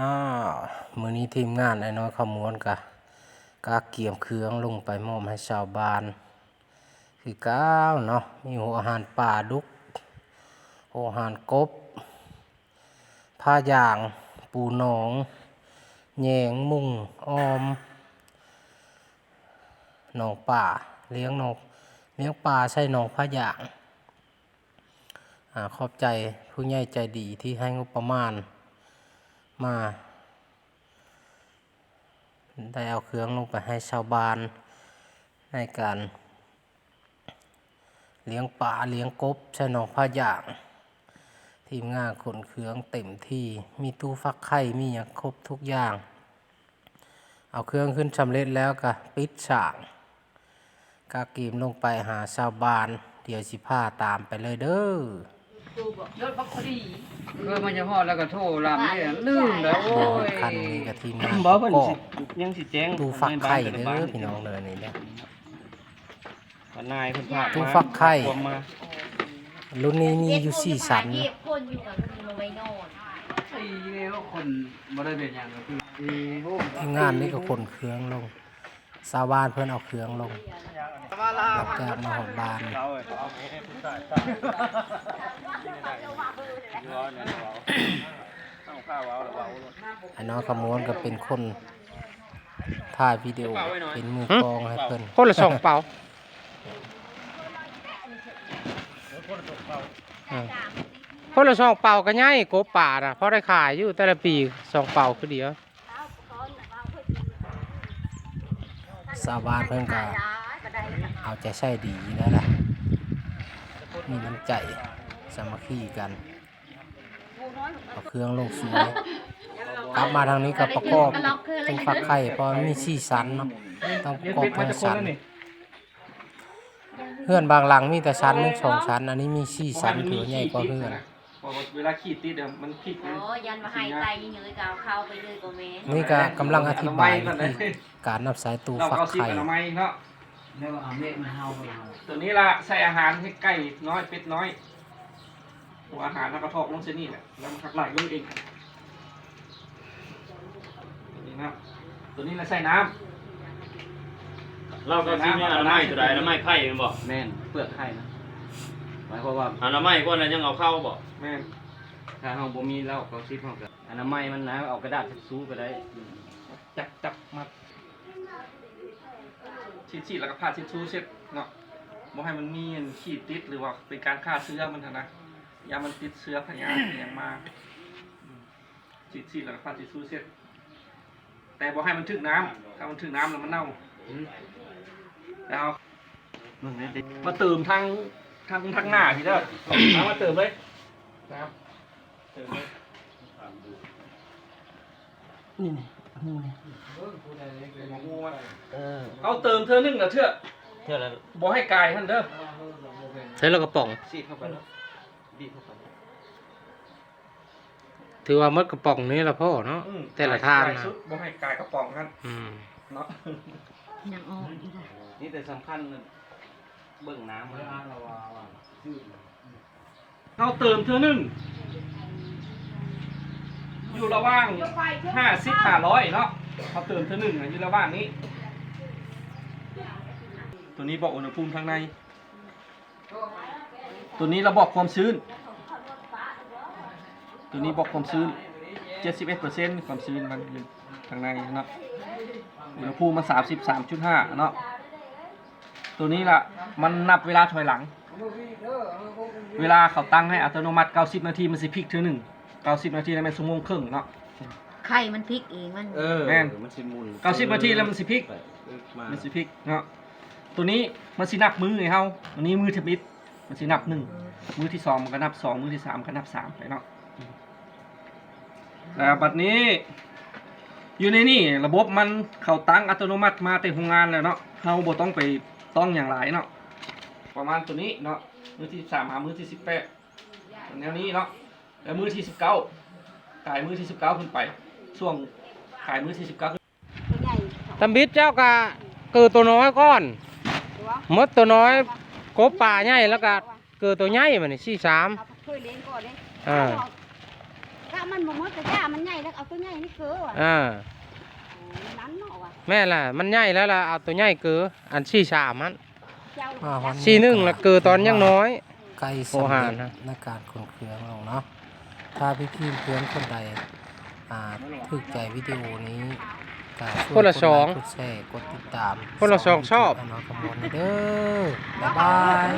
อ้าวมือนี้ทีมงานไอ้น้อยขมวนกะกาเกียมเครื่องลงไปมอบให้ชาวบ้าน คือก้าวเนาะมีหัวอาหารป่าดุกหัวอาหารกบผ้าย่าง ปูหนองแยงมุงออมหนองป่าเลี้ยงนกเลี้ยงปลาใช่หนองผ้าย่างอ่าขอบใจผู้ใหญ่ใจดีที่ให้งบประมาณ มา ได้เอาเครื่องลงไปให้ชาวบ้าน ในการเลี้ยงปลาเลี้ยงกบใช้หนองผ้าย่าง ทีมงานขนเครื่องเต็มที่มีตู้ฟักไข่มีอย่างครบทุกอย่าง เอาเครื่องขึ้นสำเร็จแล้วก็ปิดฉากกากีมลงไปหาชาวบ้าน เดี๋ยวสิพาตามไปเลยเด้อ รถบัคคลีเออมันจะฮอดแล้วก็โทรลำเนี่ยลืมแล้วโอ้ยคันนี้กับทีมงานบ่เพิ่นก็สิยังสิแจ้งตูฟักไข่ในเด้อพี่น้องเลยนี่เนี่ยบ้านายเพิ่นพากตู้ฟักไข่รวมมารุ่นนี้มีอยู่สี่สันคนอยู่กับคุณลงไปนอนสี่แล้วคนบ่ได้เป็นอย่างก็คือทีมงานนี่ก็ขนเครื่องลง ชาวบ้านเพื่อนเอาเครื่องลงรับแจกมาหอดบ้านไอ้น้องขมวนก็เป็นคนถ่ายวิดีโอเป็นมือกลองให้เพิ่นคนละสองเป่าอืมคนละสองเป่าก็ง่ายกบป่าน่ะเพราะได้ขายอยู่แต่ละปีสองเป่าคือเดียว ชาวบ้านเพิ่นก็เอาใจใส่ดีแล้วล่ะมีน้ำใจสามัคคีกันเอาเครื่องลงสวยกลับมาทางนี้ก็ประกอบเป็นฝักไข่เพราะมันมีสี่สันเนาะต้องประกอบทั้งสันเฮือนบางหลังมีแต่ชั้นหนึงสองชั้น อันนี้มีสี่ชั้นถือใหญ่กว่าเฮือน พอเวลาขีดติดอะมันพลิกโอ้ยันมาให้ไตเยอะๆกาวเข้าไปเลยก็แม่นี่ก็กำลังอธิบายวิธีการนับสายตูเราฟักเอาซีไข่อนามัยเนาะ แล้วเอาเม็ดมาเฮาไปเอาตัวนี้ละใส่อาหารให้ไก่น้อยเป็ดน้อยตัวอาหารแล้วก็ทอกลงเส้นนี่แหละแล้วมันขักไหลลงเองตัวนี้นะตัวนี้เราใส่น้เราก็ซื้อเนี่ยอนามัยตัวใดอนามัยไข่แม่นบ่ำแม่นเปลือกไข่นะ หมายความว่าอนามัยพวกนั้นยังเอาเข้าบ่แม่นถ้าเราบ่มีแล้วเขาซิปเขาก็อนามัยมันนะเอากระดาษทิชชู่ก็ได้ จับจับมาฉีดฉีดแล้วก็ผ่าทิชชู่เช็ดเนาะบ่ให้มันมีขีดติดหรือว่าเป็นการฆ่าเชื้อมันเถอะนะยามันติดเชื้อพยาธิอย่างมากฉีดฉีดแล้วก็ผ่าทิชชู่เช็ดแต่บ่ให้มันถึกน้ำถ้ามันถึกน้ำแล้วมันเน่าแล้วมาเติมทาง ทางทางหน้าพี่เด้อเอามาเติมเลยนะครับเติมเลยเอาเติมเธอหนึ่งนะเชื่อเท่านั้นบอกให้กายท่านเด้อใช้แล้วกระป๋องซีดเข้าไปแล้วบีบเข้าไปถือว่าหมดกระป๋องนี้ละพ่อเนาะอืมแต่ละทานกายนะสุดบอกให้กายกระป๋องท่านอืมเนาะยังออกอีกนี่แต่สำคัญ เบิ่งน้ำมันเอาเติมเธอหนึ่ง อยู่ระหว่างห้าสิบห้าร้อยเนาะเอาเติมเธอหนึ่งอยู่ระหว่างนี้ ตัวนี้บอกอุณหภูมิข้างใน ตัวนี้เราบอกความชื้น ตัวนี้บอกความชื้น71%ความชื้นมันอยู่ข้างในเนาะอุณหภูมิมัน33.5เนาะ ตัวนี้ล่ะมันนับเวลาถอยหลัง เวลาเขาตั้งให้อัตโนมัติ 90 นาทีมันสิพลิกเทื่อหนึ่ง90 นาทีแล้วมันชั่วโมงครึ่งเนาะ ไข่มันพลิกเองมันเออแม่น มันสิหมุน90นาทีแล้วมันสิพลิกมันสิพลิกเนาะตัวนี้มันสินับมือไงเฮาอันนี้มือทบิดมันสินับหนึ่งมือที่สองมันก็นับสองมือที่สามก็นับสามไปเนาะแล้วบัดนี้ อยู่ในนี่ระบบมันเข้าตั้งอัตโนมัติมาแต่โรงงานแล้วเนาะเฮาบ่ต้องไป ต้องอย่างไรเนาะประมาณตัวนี้เนาะมือที่สามหามือที่สิบแปดแนวนี้เนาะแล้วมือที่สิบเก้ากายมือที่สิบเก้าขึ้นไป ช่วงกายมือที่สิบเก้าตำบิดเจ้าก็เกิดตัวน้อยก่อนหมดตัวน้อยกบป่าใหญ่แล้วก็เกิดตัวใหญ่มานี่สี่สามเคยเลี้ยงก่อนเลยอ่าถ้ามันบ่หมดแต่ย่ามันใหญ่แล้วเอาตัวใหญ่นี่เกือว่ะอ่า นั้นเนาะว่ะแม่ล่ะ มันใหญ่แล้วล่ะเอาตัวใหญ่เกืออันชี้สามมันเจ้ามาวัน ชี้หนึ่งละเกือตอนยังน้อยใกล้โอสำหาเร็รจนะ ในการคนเครื่องลงเนาะ ถ้าพี่พี่เพื่อนคนใดอ่าถูกใจวิดีโอนี้ก็ช่วยคนละกดสองไลค์กดแชร์กดติดตามคนละสองชอบให้น้องขมวดเด้อ บ๊ายบาย